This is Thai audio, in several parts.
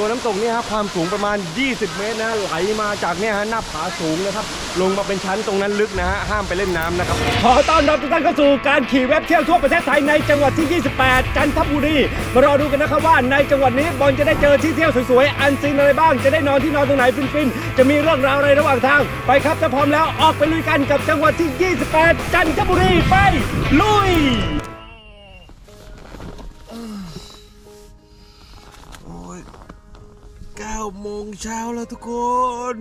ตัวน้ำตกนี่ยฮะความสูงประมาณ 20 เมตรนะไหลมาจากเนี่ยฮะหน้าผาสูงนะครับ ลงมาเป็นชั้นตรงนั้นลึกนะฮะห้ามไปเล่นน้ำนะครับ ขอต้อนรับทุกท่านเข้าสู่การขี่เว็บเที่ยวทั่วประเทศไทยในจังหวัดที่ 28 จันทบุรี มารอดูกันนะครับว่าในจังหวัดนี้บอลจะได้เจอที่เที่ยวสวยๆ อันซีนอะไรบ้าง จะได้นอนที่นอนตรงไหนฟินๆ จะมีเรื่องราวอะไรระหว่างทาง ไปครับถ้าพร้อมแล้วออกไปลุยกันกับจังหวัดที่ 28 จันทบุรีไปลุย 9โมงเช้าแล้วทุกคน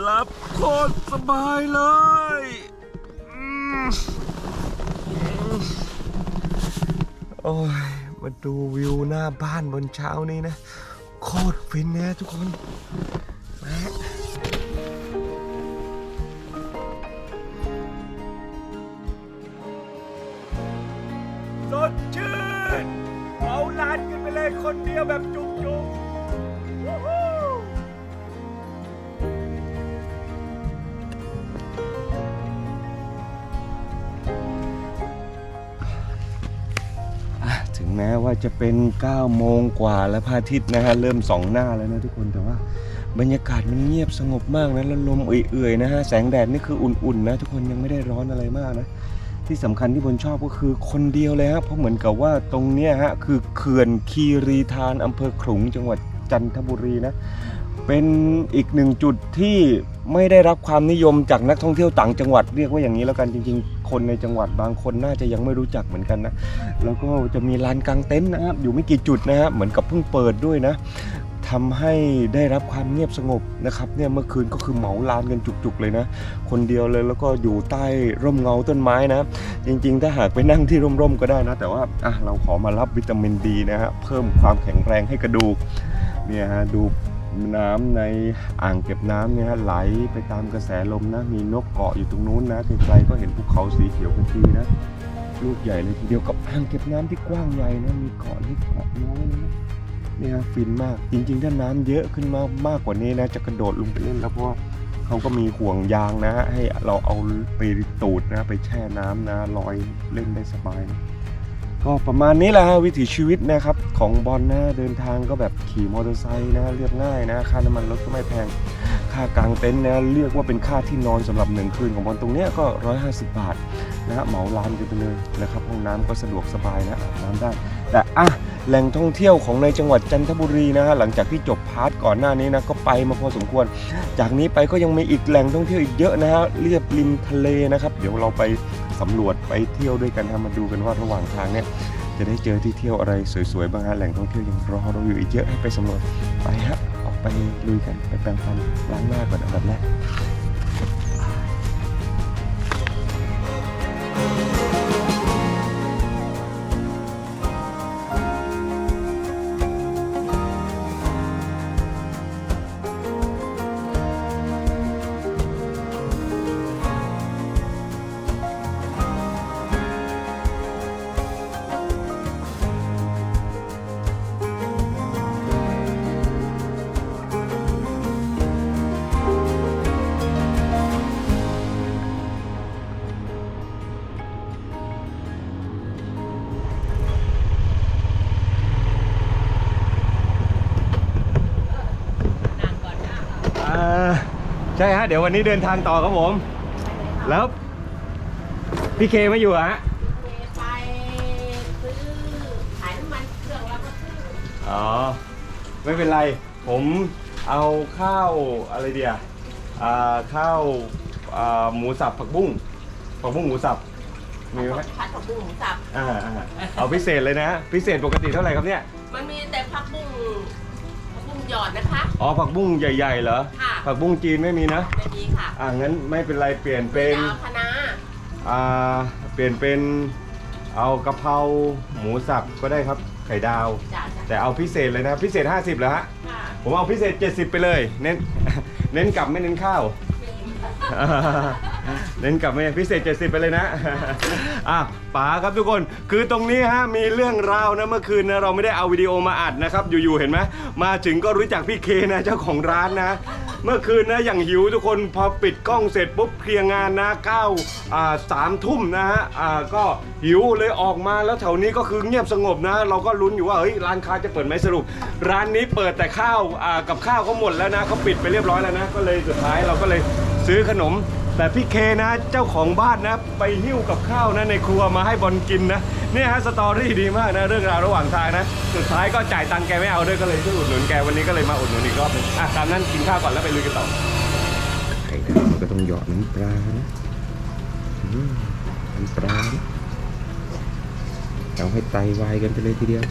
หลับโคตรสบายเลยอืโอ้ยมาดูวิวหน้าบ้านบนเช้านี้นะ โคตรฟินแน่ทุกคนสดชื่นเมาลานกันไปเลยคนเดียวแบบจุกๆ ว่าจะเป็น9โมงกว่าแล้วพระอาทิตย์นะฮะเริ่มสองหน้าแล้วนะทุกคนแต่ว่า บรรยากาศมันเงียบสงบมากนะแล้วลมเอื่อยๆนะฮะแสงแดดนี่คืออุ่นๆนะทุกคนยังไม่ได้ร้อนอะไรมากนะที่สำคัญที่บนชอบก็คือคนเดียวเลยฮะเพราะเหมือนกับว่าตรงเนี้ยฮะคือเขื่อนคีรีธานอำเภอขลุงจังหวัดจันทบุรีนะเป็นอีกหนึ่งจุดที่ไม่ได้รับความนิยมจากนักท่องเที่ยวต่างจังหวัดเรียกว่าอย่างนี้แล้วกันจริงๆ คนในจังหวัดบางคนน่าจะยังไม่รู้จักเหมือนกันนะแล้วก็จะมีลานกลางเต็นท์นะครับอยู่ไม่กี่จุดนะฮะเหมือนกับเพิ่งเปิดด้วยนะทำให้ได้รับความเงียบสงบนะครับเนี่ยเมื่อคืนก็คือเหมาลานกันจุกๆเลยนะ คนเดียวเลยแล้วก็อยู่ใต้ร่มเงาต้นไม้นะ จริงๆ ถ้าหากไปนั่งที่ร่มๆก็ได้นะ แต่ว่าอะเราขอมารับวิตามินดีนะฮะเพิ่มความแข็งแรงให้กระดูกเนี่ยฮะดู น้ำในอ่างเก็บน้ำเนี่ยฮะไหลไปตามกระแสลมนะ มีนกเกาะอยู่ตรงนู้นนะไกลๆก็เห็นภูเขาสีเขียวขจีนะลูกใหญ่เลยทีเดียวกับอ่างเก็บน้ำที่กว้างใหญ่นะมีเกาะเล็กเกาะน้อยนะเนี่ยฮะฟินมากจริงๆ ถ้าน้ำเยอะขึ้นมามากกว่านี้นะ จะกระโดดลงไปเล่นแล้วเพราะเขาก็มีห่วงยางนะให้เราเอาไปตูดนะ ไปแช่น้ำนะลอยเล่นได้สบายนะ ก็ประมาณนี้แหละฮะวิถีชีวิตนะครับของบอลนะเดินทางก็แบบขี่มอเตอร์ไซค์นะเรียบง่ายนะค่าน้ำมันรถก็ไม่แพง ค่ากางเต็นท์นะเรียกว่าเป็นค่าที่นอนสำหรับหนึ่งคืนของบอลตรงเนี้ยก็ 150 บาทนะฮะเหมาลานกันไปเลยนะครับห้องน้ำก็สะดวกสบายนะอาบน้ำได้ แต่อะแหล่งท่องเที่ยวของในจังหวัดจันทบุรีนะฮะหลังจากที่จบพาร์ทก่อนหน้านี้นะก็ไปมาพอสมควร จากนี้ไปก็ยังมีอีกแหล่งท่องเที่ยวอีกเยอะนะฮะเรียบริมทะเลนะครับ เดี๋ยวเราไป สำรวจไปเที่ยวด้วยกันนะมาดูกันว่าระหว่างทางเนี่ยจะได้เจอที่เที่ยวอะไรสวยๆบ้างฮะแหล่งท่องเที่ยวยังรอเราอยู่อีกเยอะให้ไปสำรวจไปฮะออกไปลุยกันไปแปรงฟันล้างหน้าก่อนอันดับแรก ใช่ฮะเดี๋ยววันนี้เดินทางต่อครับผม แล้วพี่เคไม่อยู่อะฮะไปซื้อขายน้ำมันเครื่องแล้วก็ซื้ออ๋อไม่เป็นไร ผมเอาข้าวอะไรเดียอ่าข้าวอ่าหมูสับผักบุ้งผักบุ้งหมูสับมีไหมผัดผักบุ้งหมูสับอ่าอ่าเอาพิเศษเลยนะ พิเศษปกติเท่าไหร่ครับเนี่ย มันมีแต่ผักบุ้งผักบุ้งหยอดนะคะ อ๋อผักบุ้งใหญ่ๆเหรอ ค่ะ ผักบุ้งจีนไม่มีนะ ไม่มีค่ะอ่างั้นไม่เป็นไรเปลี่ยนเป็น ดาวคะน้าอ่า เปลี่ยนเป็น เอากะเพราหมูสับก็ได้ครับ ไข่ดาว จ้าจ้าแต่เอาพิเศษเลยนะพิเศษ 50เหรอฮะ ค่ะผมเอาพิเศษ 70 ไปเลย เน้น เน้นกลับไม่เน้นข้าวไม่มี เน้นกลับมาอย่างพิเศษ 70 ไปเลยนะ อะป๋าครับทุกคน คือตรงนี้ฮะมีเรื่องราวนะเมื่อคืนนะเราไม่ได้เอาวิดีโอมาอัดนะครับ อยู่ๆเห็นไหมมาถึงก็รู้จักพี่เคนะเจ้าของร้านนะ เมื่อคืนนะอย่างหิวทุกคนพอปิดกล้องเสร็จปุ๊บเคลียร์งานนะ9อ่าสามทุ่มนะฮะอ่าก็หิวเลยออกมาแล้วแถวนี้ก็คือเงียบสงบนะ เราก็ลุ้นอยู่ว่าเฮ้ยร้านค้าจะเปิดไหมสรุป ร้านนี้เปิดแต่ข้าวอ่ากับข้าวเขาหมดแล้วนะเขาปิดไปเรียบร้อยแล้วนะก็เลยสุดท้ายเราก็เลย ซื้อขนม แต่พี่เคนะ เจ้าของบ้านนะ ไปหิ้วกับข้าวนะในครัวมาให้บอลกินนะเนี่ยฮะสตอรี่ดีมากนะเรื่องราวระหว่างทางนะ สุดท้ายก็จ่ายตังค์แกไม่เอาด้วยก็เลยช่วยอุดหนุนแกวันนี้ก็เลยมาอุดหนุนอีกรอบนึงอะตามนั้นกินข้าวก่อนแล้วไปลุยกันต่อไข่ดาวมันก็ต้องหยอดน้ำปลานะอืมน้ำปลานะเอาให้ไตวายกันไปเลยทีเดียว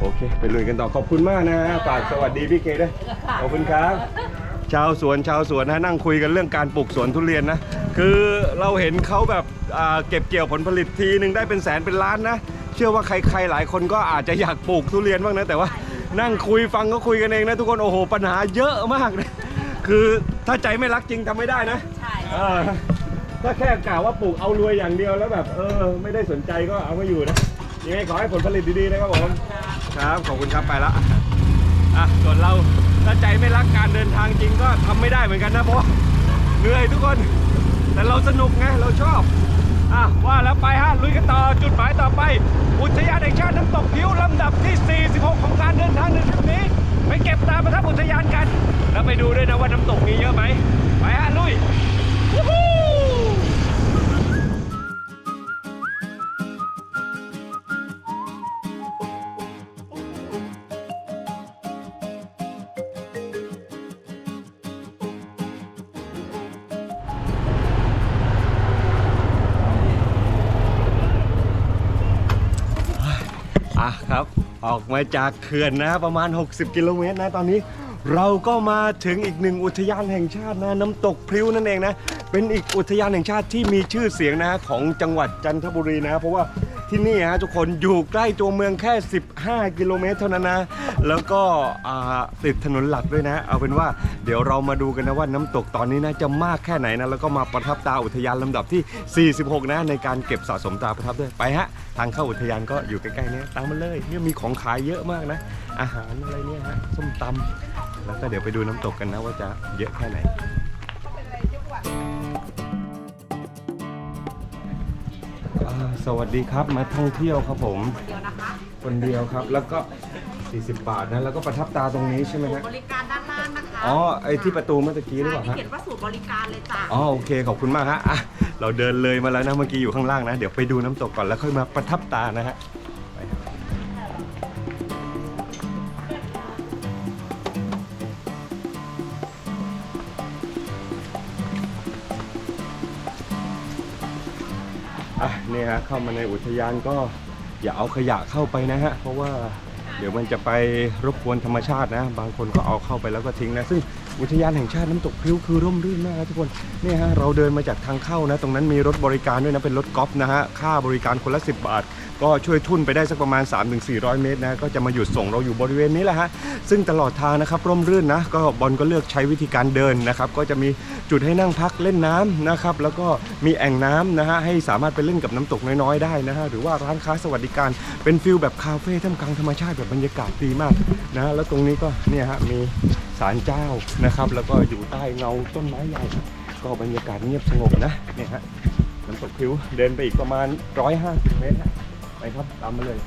โอเค ไปลุยกันต่อขอบคุณมากนะฮะฝากสวัสดีพี่เคด้วยขอบคุณครับ ชาวสวนชาวสวนนะนั่งคุยกันเรื่องการปลูกสวนทุเรียนนะ คือเราเห็นเขาแบบอ่าเก็บเกี่ยวผลผลิตทีหนึ่งได้เป็นแสนเป็นล้านนะ เชื่อว่าใครๆหลายคนก็อาจจะอยากปลูกทุเรียนบ้างนะ แต่ว่านั่งคุยฟังก็คุยกันเองนะทุกคนโอ้โหปัญหาเยอะมากนะคือถ้าใจไม่รักจริงทำไม่ได้นะใช่เออถ้าแค่กล่าวว่าปลูกเอารวยอย่างเดียวแล้วแบบ เออ ไม่ได้สนใจก็เอาไม่อยู่นะยังไงขอให้ผลผลิตดีๆนะครับผม ครับ ขอบคุณครับไปละอะส่วนเราถ้าใจไม่รักการเดินทางจริงก็ทำไม่ได้เหมือนกันนะเพราะเหนื่อยทุกคน แต่เราสนุกไงเราชอบอะว่าแล้วไปฮะลุยกันต่อจุดหมายต่อไป อุทยานแห่งชาติน้ำตกผิวลำดับที่ 46 ของการเดินทางในทริปนี้ ไปเก็บตาประทับอุทยานกัน แล้วไปดูด้วยนะว่าน้ำตกมีเยอะไหมไปฮะลุยวู้ฮู้ ออกมาจากเขื่อนนะประมาณ 60 กิโลเมตรนะตอนนี้ เราก็มาถึงอีกหนึ่งอุทยานแห่งชาตินะน้ำตกพริ้วนั่นเองนะ เป็นอีกอุทยานแห่งชาติที่มีชื่อเสียงนะของจังหวัดจันทบุรีนะ เพราะว่า ที่นี่ฮะทุกคนอยู่ใกล้ตัวเมืองแค่ 15 กิโลเมตรเท่านั้นนะ แล้วก็ติดถนนหลักด้วยนะ เอาเป็นว่าเดี๋ยวเรามาดูกันนะว่าน้ำตกตอนนี้นะจะมากแค่ไหนนะ แล้วก็มาประทับตาอุทยานลำดับที่ 46 นะ ในการเก็บสะสมตาประทับด้วยไปฮะ ทางเข้าอุทยานก็อยู่ใกล้ๆเนี้ตามมาเลยเนี่ยมีของขายเยอะมากนะ อาหารอะไรเนี่ยฮะส้มตำแล้วก็เดี๋ยวไปดูน้ำตกกันนะว่าจะเยอะแค่ไหน สวัสดีครับมาท่องเที่ยวครับผมเดียวนะคะคนเดียวครับแล้วก็ 40 บาทนะแล้วก็ประทับตาตรงนี้ใช่ไหมฮะบริการด้านล่างนะคะอ๋อไอที่ประตูเมื่อตะกี้หรือเปล่าใช่ฮะที่เขียนว่าสูตรบริการเลยจ้ะอ๋อโอเคขอบคุณมากฮะอะ เราเดินเลยมาแล้วนะเมื่อกี้อยู่ข้างล่างนะ เดี๋ยวไปดูน้ำตกก่อนแล้วค่อยมาประทับตานะฮะ อะนี่ฮะเข้ามาในอุทยานก็อย่าเอาขยะเข้าไปนะฮะเพราะว่าเดี๋ยวมันจะไปรบกวนธรรมชาตินะ บางคนก็เอาเข้าไปแล้วก็ทิ้งนะ ซึ่งอุทยานแห่งชาติน้ำตกพริ้วคือร่มรื่นมากนะทุกคนเนี่ยฮะเราเดินมาจากทางเข้านะ ตรงนั้นมีรถบริการด้วยนะเป็นรถกอล์ฟนะฮะค่าบริการคนละ 10 บาท ก็ช่วยทุ่นไปได้สักประมาณ 3-400 เมตรนะก็จะมาหยุดส่งเราอยู่บริเวณนี้แหละฮะซึ่งตลอดทางนะครับร่มรื่นนะก็บอลก็เลือกใช้วิธีการเดินนะครับก็จะมีจุดให้นั่งพักเล่นน้ำนะครับแล้วก็มีแอ่งน้ำนะฮะให้สามารถไปเล่นกับน้ำตกน้อยๆได้นะฮะหรือว่าร้านค้าสวัสดิการเป็นฟิลแบบคาเฟ่ท่ามกลางธรรมชาติแบบบรรยากาศดีมากนะแล้วตรงนี้ก็เนี่ยฮะมีศาลเจ้านะครับ แล้วก็อยู่ใต้เงาต้นไม้ใหญ่ก็บรรยากาศเงียบสงบนะเนี่ยฮะน้ำตกพิวเดินไปอีกประมาณ 150 เมตรฮะ ไปครับตามมาเลย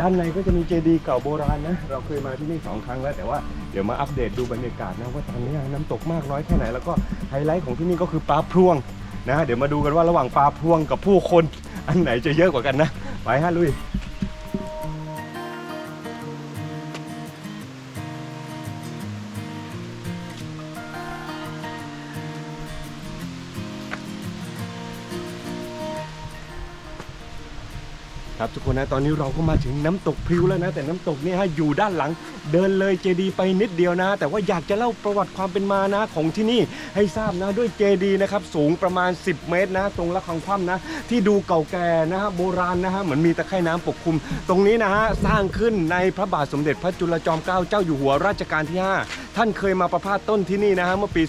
ด้านในก็จะมีเจดีย์เก่าโบราณนะ เราเคยมาที่นี่สองครั้งแล้ว แต่ว่าเดี๋ยวมาอัปเดตดูบรรยากาศนะว่าตอนนี้น้ำตกมากน้อยแค่ไหน แล้วก็ไฮไลท์ของที่นี่ก็คือปลาพรวงนะ เดี๋ยวมาดูกันว่าระหว่างปลาพรวงกับผู้คน อันไหนจะเยอะกว่ากันนะ ไปฮะลุย นะ ตอนนี้เราก็มาถึงน้ำตกพริ้วแล้วนะ แต่น้ำตกนี่ฮะอยู่ด้านหลังเดินเลยเจดีไปนิดเดียวนะ แต่ว่าอยากจะเล่าประวัติความเป็นมานะของที่นี่ให้ทราบนะด้วยเจดีนะครับสูงประมาณ 10 เมตรนะ ตรงละคังคว่ำนะ ที่ดูเก่าแก่นะฮะโบราณนะฮะเหมือนมีตะไคร่น้ำปกคลุม ตรงนี้นะฮะสร้างขึ้นในพระบาทสมเด็จพระจุลจอมเกล้าเจ้าอยู่หัวรัชกาลที่ 5 ท่านเคยมาประพาสต้นที่นี่นะฮะเมื่อปี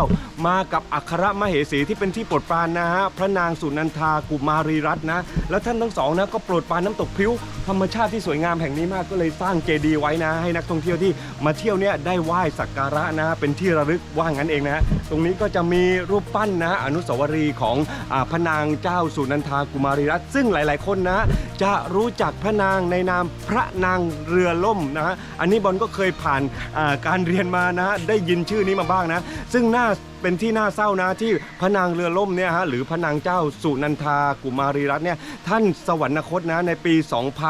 2419 มากับอัครมเหสีที่เป็นที่โปรดปรานนะฮะพระนางสุนันทากุมารีรัตน์นะ แล้วท่านทั้งสองนะก็โปรดปรานน้ำตกพริ้วธรรมชาติที่สวยงามแห่งนี้มากก็เลยสร้างเจดีย์ไว้นะ ให้นักท่องเที่ยวที่มาเที่ยวเนี่ยได้ไหว้สักการะนะเป็นที่ระลึกว่างั้นเองนะฮะตรงนี้ก็จะมีรูปปั้นนะ อนุสาวรีย์ของอพระนางเจ้าสุนันทากุมารีรัตน์ซึ่งหลาย ๆ คนนะ จะรู้จักพระนางในนามพระนางเรือล่มนะอันนี้บอลก็เคยผ่านการเรียนมานะได้ยินชื่อนี้มาบ้างนะ ซึ่งน่าเป็นที่น่าเศร้านะที่พระนางเรือล่มเนี่ยฮะหรือพระนางเจ้าสุนันทากุมารีรัตน์เนี่ยท่านสวรรคตนะในปี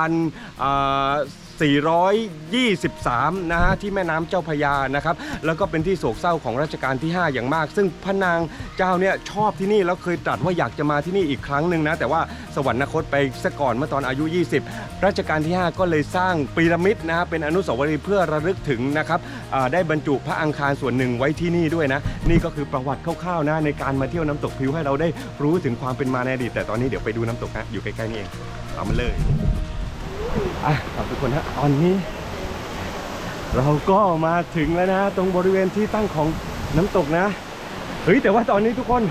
2000อ่า 423 นะฮะที่แม่น้ำเจ้าพระยานะครับ แล้วก็เป็นที่โศกเศร้าของรัชกาลที่ 5 อย่างมาก ซึ่งพระนางเจ้าเนี่ยชอบที่นี่แล้วเคยตรัสว่าอยากจะมาที่นี่อีกครั้งหนึ่งนะ แต่ว่าสวรรคตไปซะก่อนเมื่อตอนอายุ 20 รัชกาลที่ 5 ก็เลยสร้างพีระมิดนะฮะเป็นอนุสาวรีย์เพื่อระลึกถึงนะครับอ่าได้บรรจุพระอังคารส่วนหนึ่งไว้ที่นี่ด้วยนะ นี่ก็คือประวัติคร่าวๆนะในการมาเที่ยวน้ำตกพิวให้เราได้รู้ถึงความเป็นมาในอดีตแต่ตอนนี้เดี๋ยวไปดูน้ำตกฮะอยู่ใกล้ๆนี่เองตามมาเลย อะครับทุกคนฮะตอนนี้ เราก็มาถึงแล้วนะ ตรงบริเวณที่ตั้งของน้ำตกนะ เฮ้ยแต่ว่าตอนนี้ทุกคน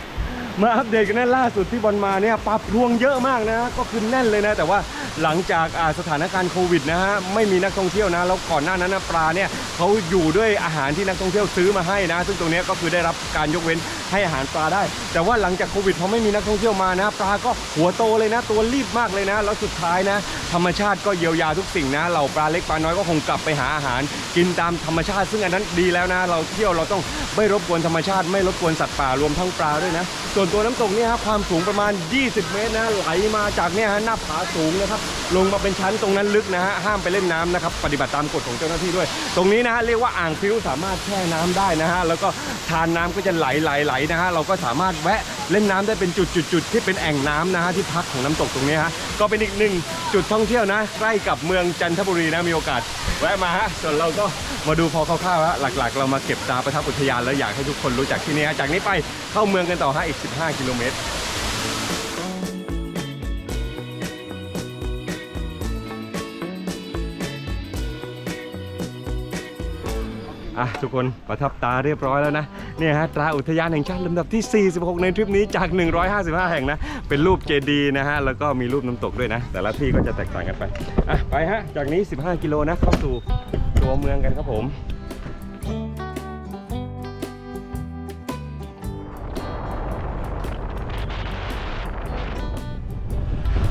มาอัปเดตกันนะล่าสุดที่บอลมาเนี่ยปลาพรวงเยอะมากนะ ก็คือแน่นเลยนะ แต่ว่า หลังจากสถานการณ์โควิดนะฮะไม่มีนักท่องเที่ยวนะแล้วก่อนหน้านั้นนะปลาเนี่ยเขาอยู่ด้วยอาหารที่นักท่องเที่ยวซื้อมาให้นะ ซึ่งตรงนี้ก็คือได้รับการยกเว้นให้อาหารปลาได้ แต่ว่าหลังจากโควิดพอไม่มีนักท่องเที่ยวมานะปลาก็หัวโตเลยนะ ตัวรีบมากเลยนะ แล้วสุดท้ายนะธรรมชาติก็เยียวยาทุกสิ่งนะเหล่าปลาเล็กปลาน้อยก็คงกลับไปหาอาหาร กินตามธรรมชาติ ซึ่งอันนั้นดีแล้วนะ เราเที่ยวเราต้องไม่รบกวนธรรมชาติ ไม่รบกวนสัตว์ป่ารวมทั้งปลาด้วยนะ ส่วนตัวน้ำตกเนี่ยฮะความสูงประมาณ 20 เมตรนะไหลมาจากเนี่ยฮะหน้าผาสูงนะครับลงมาเป็นชั้นตรงนั้นลึกนะฮะห้ามไปเล่นน้ำนะครับปฏิบัติตามกฎของเจ้าหน้าที่ด้วย ตรงนี้นะฮะเรียกว่าอ่างฟิวสามารถแช่น้ำได้นะฮะแล้วก็ทานน้ำก็จะไหลไหลไหลนะฮะเราก็สามารถแวะเล่นน้ำได้เป็นจุดจุดจุดที่เป็นแอ่งน้ำนะฮะที่พักของน้ำตกตรงนี้ฮะก็เป็นอีกหนึ่งจุดท่องเที่ยวนะใกล้กับเมืองจันทบุรีนะมีโอกาส แวะมาฮะส่วนเราก็มาดูพอคร่าวๆฮะหลักๆ เรามาเก็บตาประทับอุทยานแล้วอยากให้ทุกคนรู้จักที่นี่ฮะจากนี้ไปเข้าเมืองกันต่อฮะอีก 15 กิโลเมตร อะทุกคนประทับตาเรียบร้อยแล้วนะเนี่ยฮะตราอุทยานแห่งชาติลำดับที่ 46 ในทริปนี้จาก 155 แห่งนะ เป็นรูปเจดีย์นะฮะแล้วก็มีรูปน้ำตกด้วยนะ แต่ละที่ก็จะแตกต่างกันไปอะไปฮะจากนี้ 15 กิโลนะเข้าสู่ตัวเมืองกันครับผม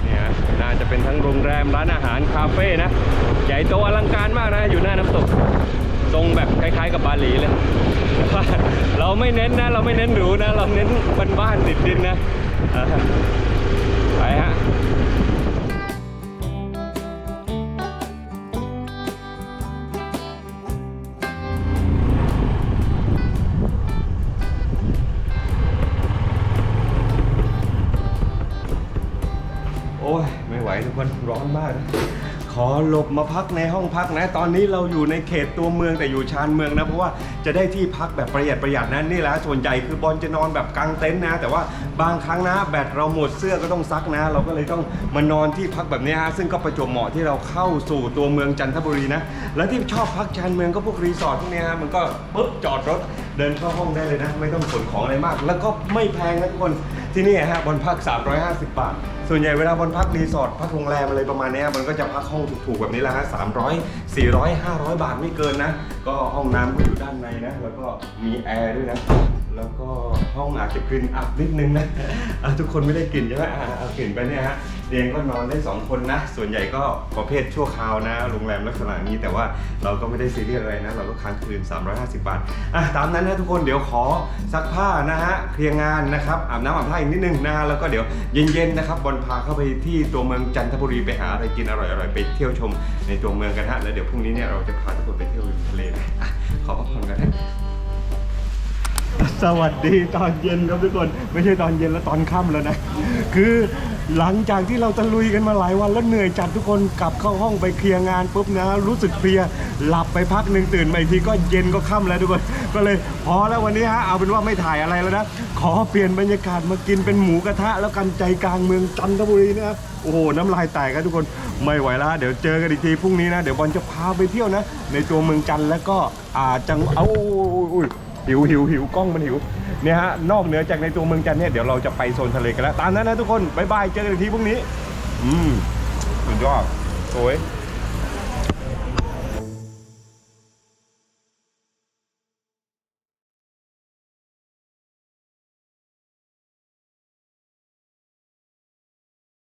เนี่ยน่าจะเป็นทั้งโรงแรมร้านอาหารคาเฟ่นะ ใหญ่โตอลังการมากนะ อยู่หน้าน้ำตก ทรงแบบคล้าย ๆ กับบาหลีเลย เราไม่เน้นนะ เราไม่เน้นหรูนะ เราเน้นบ้านๆติดดินนะไปฮะโอ้ย ไม่ไหวทุกคนร้อนมากนะ ขอหลบมาพักในห้องพักนะ ตอนนี้เราอยู่ในเขตตัวเมืองแต่อยู่ชานเมืองนะ เพราะว่าจะได้ที่พักแบบประหยัดประหยัดนะนี่แหละส่วนใหญ่คือบอลจะนอนแบบกางเต็นท์นะ แต่ว่าบางครั้งนะแบตเราหมดเสื้อก็ต้องซักนะ เราก็เลยต้องมานอนที่พักแบบนี้ฮะซึ่งก็ประจวบเหมาะที่เราเข้าสู่ตัวเมืองจันทบุรีนะ แล้วที่ชอบพักชานเมืองก็พวกรีสอร์ทพวกนี้ฮะมันก็ปุ๊บจอดรถเดินเข้าห้องได้เลยนะ ไม่ต้องขนของอะไรมาก แล้วก็ไม่แพงนะทุกคนที่นี่ฮะบอลพัก 350 บาท ส่วนใหญ่เวลาบนพักรีสอร์ทพักโรงแรมอะไรประมาณเนี้ยมันก็จะพักห้องถูกๆแบบนี้แหละฮะสามร้อยสี่ร้อยห้าร้อยบาทไม่เกินนะ ก็ห้องน้ำก็อยู่ด้านในนะ แล้วก็มีแอร์ด้วยนะแล้วก็ห้องอาจจะกลิ่นอับนิดนึงนะอะทุกคนไม่ได้กลิ่นใช่ไหมอะเอากลิ่นไปเนี่ยฮะเตียงก็นอนได้2คนนะ ส่วนใหญ่ก็ประเภทชั่วคราวนะโรงแรมลักษณะนี้แต่ว่าเราก็ไม่ได้ซีเรียสอะไรนะ เราก็ค้างคืน 350 บาทอะตามนั้นนะทุกคนเดี๋ยวขอซักผ้านะฮะเคลียร์งานนะครับอาบน้ำอาบท่าอีกนิดนึงนะฮะแล้วก็เดี๋ยวเย็นๆนะครับบอลพาเข้าไปที่ตัวเมืองจันทบุรีไปหาอะไรกินอร่อยๆไปเที่ยวชมในตัวเมืองกันฮะแล้วเดี๋ยวพรุ่งนี้เนี่ยเราจะพาทุกคนไปเที่ยวทะเลนะอะขอพักผ่อนกันนะ สวัสดีตอนเย็นครับทุกคน ไม่ใช่ตอนเย็นแล้วตอนค่ำแล้วนะ คือหลังจากที่เราตะลุยกันมาหลายวันแล้วเหนื่อยจัดทุกคนกลับเข้าห้องไปเคลียร์งานปุ๊บนะรู้สึกเพลียหลับไปพักหนึ่งตื่นมาอีกทีก็เย็นก็ค่ำแล้วทุกคน ก็เลยพอแล้ววันนี้ฮะเอาเป็นว่าไม่ถ่ายอะไรแล้วนะขอเปลี่ยนบรรยากาศมากินเป็นหมูกระทะ แล้วกันใจกลางเมืองจันทบุรีนะครับโอ้โหน้ำลายแตกครับทุกคนไม่ไหวแล้วเดี๋ยวเจอกันอีกทีพรุ่งนี้นะเดี๋ยวบอลจะพาไปเที่ยวนะ ในตัวเมืองจันทร์แล้วก็อ่าจังเอาอุ้ย หิวหิวหิวกล้องมันหิวเนี่ยฮะนอกเหนือจากในตัวเมืองจันทร์เนี่ยเดี๋ยวเราจะไปโซนทะเลกันแล้ว ตามนั้นนะทุกคนบายบายเจอกันอีกทีพรุ่งนี้ อืมสุดยอดโอ้ย